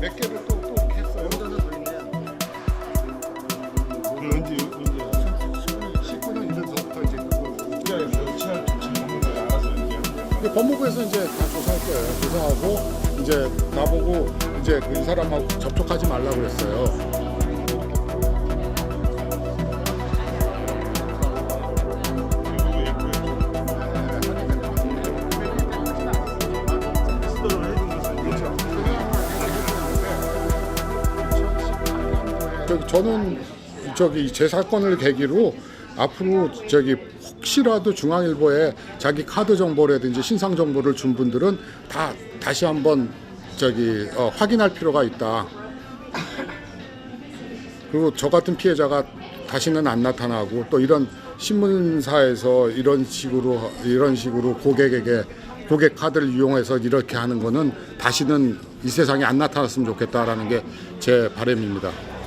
몇 개를 또, 또 이렇게 했어요. 그 언제, 언제? 19년 전부터 이제 그거. 그래, 며칠 조치 먹는 걸 알아서 이제. 근데 법무부에서 이제 다 조사할 거예요. 조사하고 이제 나보고 이제 그 사람하고 접촉하지 말라고 그랬어요. 저기 저는 저기 제 사건을 계기로 앞으로 저기 혹시라도 중앙일보에 자기 카드 정보라든지 신상 정보를 준 분들은 다 다시 한번 저기 어, 확인할 필요가 있다. 그리고 저 같은 피해자가 다시는 안 나타나고 또 이런 신문사에서 이런 식으로 이런 식으로 고객에게 고객 카드를 이용해서 이렇게 하는 거는 다시는 이 세상에 안 나타났으면 좋겠다라는 게 제 바람입니다.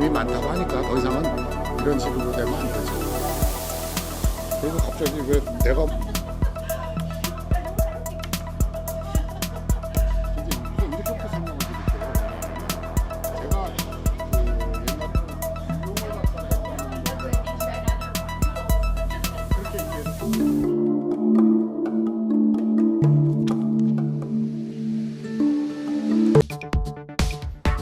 이미 많다고 하니까 더 이상은 이런 식으로 되면 안 되죠. 그리고 갑자기 왜 내가 이제